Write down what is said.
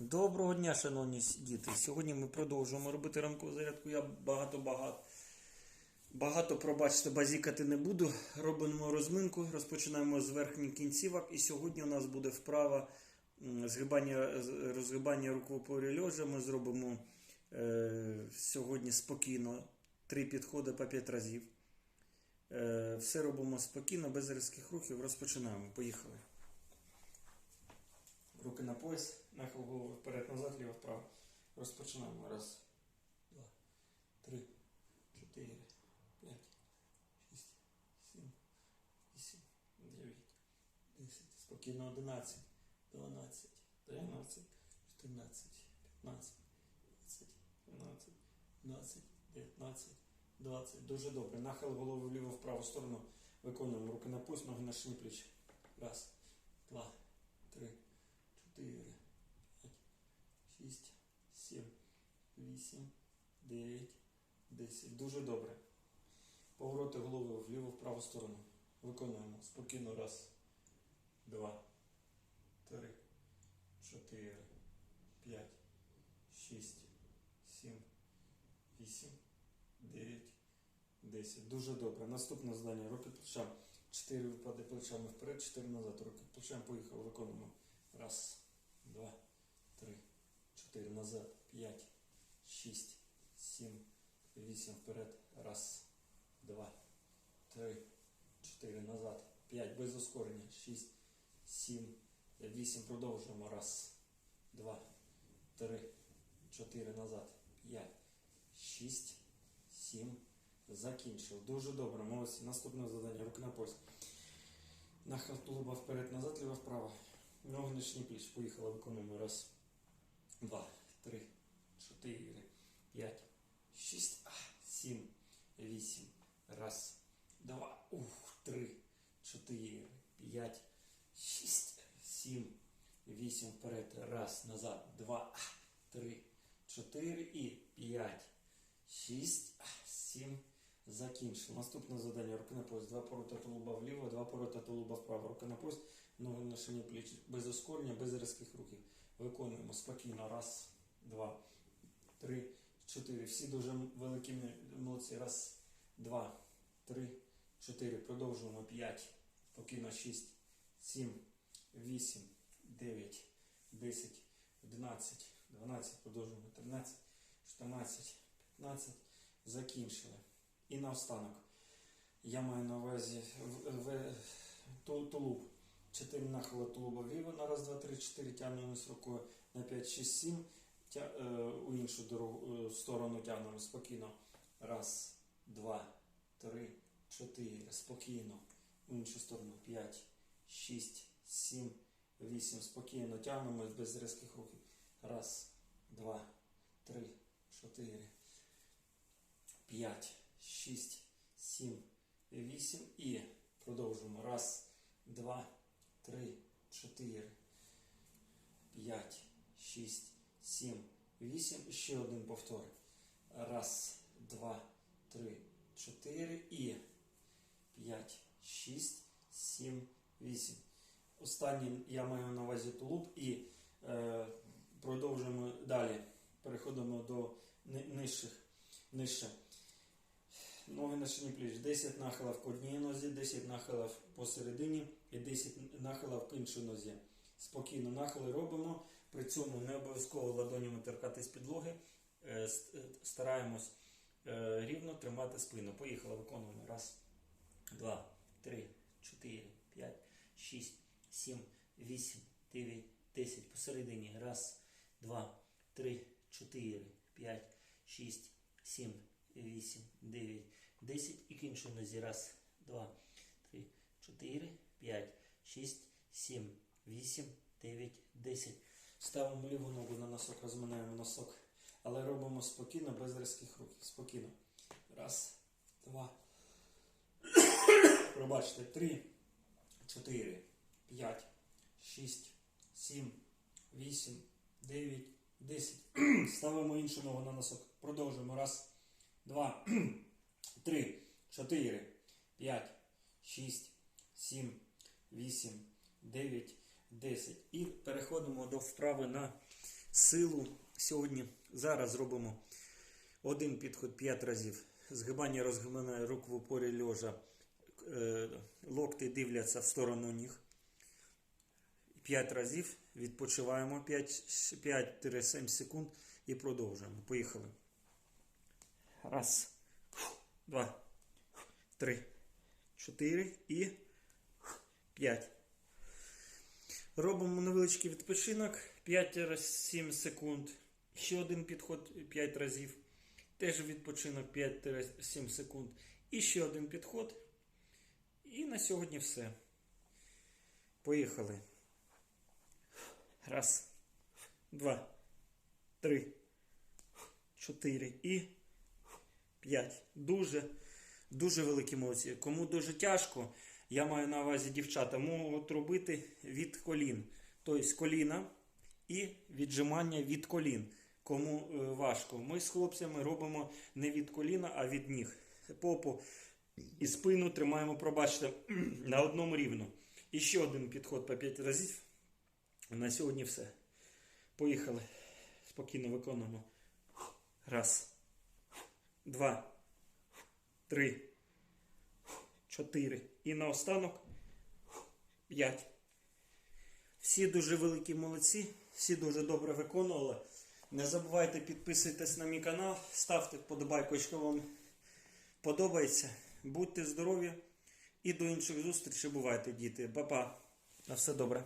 Доброго дня, шановні діти. Сьогодні ми продовжуємо робити ранкову зарядку. Я багато-багато багато, пробачте, базікати не буду. Робимо розминку, розпочинаємо з верхніх кінцівок. І сьогодні у нас буде вправа згибання, розгибання рук в опорі льожа. Ми зробимо е, сьогодні спокійно три підходи по п'ять разів. Е, все робимо спокійно, без різких рухів. Розпочинаємо. Поїхали. Руки на пояс, нахил голови вперед, назад, ліво, вправо. Розпочинаємо. Раз, два, три, чотири, п'ять, шість, сім, вісім, дев'ять, десять. Спокійно. Одинадцять, дванадцять, тринадцять, чотирнадцять, п'ятнадцять, двадцять, тринадцять, двадцять, дев'ятнадцять, двадцять. Дуже добре. Нахил голови вліво в праву сторону. Виконуємо руки на пояс, ноги на шиї. Раз, два, три. 4, 5, 6, 7, 8, 9, 10. Дуже добре. Повороти голови вліво в праву сторону. Виконуємо. Спокійно. Раз, два, три, чотири, п'ять, шість, сім, вісім, дев'ять, десять. Дуже добре. Наступне завдання. Руки плечам. Чотири випади плечами вперед, чотири назад. Руки плечам. Поїхали. Виконуємо. Раз, два, три, чотири назад, п'ять, шість, сім, вісім вперед. Раз, два, три, чотири назад, п'ять без ускорення. Шість, сім, вісім. Продовжуємо. Раз, два, три, чотири назад, п'ять, шість, сім. Закінчив. Дуже добре. Молодці. Наступне завдання. Руки на пояс. Нахил тулуба вперед, назад, ліво, вправо. Ноги нижні пліч. Поїхали, виконуємо. Раз, два, три, чотири, п'ять, шість, сім, вісім. Раз, два, ух, три, чотири, п'ять, шість, сім, вісім. Вперед. Раз, назад. Два, три, чотири і п'ять, шість, сім. Закінчив. Наступне завдання. Руки на пояс. Два поворота тулуба вліво, два поворота тулуба вправо. Руки на пояс. Ноги на шині плеч без ускорення, без різких рухів. Виконуємо спокійно. Раз, два, три, чотири. Всі дуже великі молодці. Раз, два, три, чотири. Продовжуємо. П'ять. Спокійно. Шість, сім, вісім, дев'ять, десять, одинадцять, дванадцять. Продовжуємо. Тринадцять, чотирнадцять, п'ятнадцять. Закінчили. І наостанок. Я маю на увазі в, в, ту- тулуб. 4 нахила тулуба вліво на раз, два, три, чотири тягнемо з рукою на 5, 6, 7. Тя, е, у іншу дорогу, е, сторону тягнемо спокійно. Раз, два, три, чотири. Спокійно. У іншу сторону. 5, 6, 7, 8. Спокійно тягнемо без різких рухів. Раз, два, три, чотири, п'ять, шість, сім, вісім. І продовжуємо. Раз, два, три, чотири, п'ять, шість, сім, вісім. Ще один повтор. Раз, два, три, чотири і п'ять, шість, сім, вісім. Останній я маю на увазі тулуб і е, продовжуємо далі. Переходимо до нижчих, нижче. Ноги на шині пліч. 10 нахилів к одній нозі, 10 нахилів посередині і 10 нахилів к іншій нозі. Спокійно нахили робимо. При цьому не обов'язково ладонями торкатись підлоги. Е, е, Стараємось е, рівно тримати спину. Поїхали, виконуємо. Раз, два, три, чотири, п'ять, шість, сім, вісім, дев'ять, десять. Посередині. Раз, два, три, чотири, п'ять, шість, сім, вісім, дев'ять, десять. І к іншій нозі. Раз, два, три, чотири, п'ять, шість, сім, вісім, дев'ять, десять. Ставимо ліву ногу на носок, розминаємо носок. Але робимо спокійно, без різких рухів. Спокійно. Раз, два. Пробачте. Три, чотири, п'ять, шість, сім, вісім, дев'ять, десять. Ставимо іншу ногу на носок. Продовжуємо. Раз, два, три, чотири, п'ять, шість, сім, вісім, дев'ять, десять. І переходимо до вправи на силу сьогодні. Зараз зробимо один підход 5 разів. Згибання розгибання рук в упорі льожа. Е, Локти дивляться в сторону ніг. 5 разів. Відпочиваємо 5-7 секунд і продовжуємо. Поїхали. Раз, два, три, чотири і п'ять. Робимо невеличкий відпочинок 5-7 секунд. Ще один підход 5 разів. Теж відпочинок 5-7 секунд. І ще один підход. І на сьогодні все. Поїхали. Раз, два, три, чотири і п'ять. Дуже, дуже великі молодці. Кому дуже тяжко, я маю на увазі дівчата, можуть робити від колін. Тобто коліна і віджимання від колін. Кому е, важко. Ми з хлопцями робимо не від коліна, а від ніг. Попу і спину тримаємо, пробачте, на одному рівну. І ще один підход по 5 разів. На сьогодні все. Поїхали. Спокійно виконуємо. Раз. Два. Три. Чотири. І наостанок. П'ять. Всі дуже великі молодці. Всі дуже добре виконували. Не забувайте підписуйтесь на мій канал, ставте вподобайку, якщо вам подобається. Будьте здорові і до інших зустрічей. Бувайте, діти. Па-па. На все добре.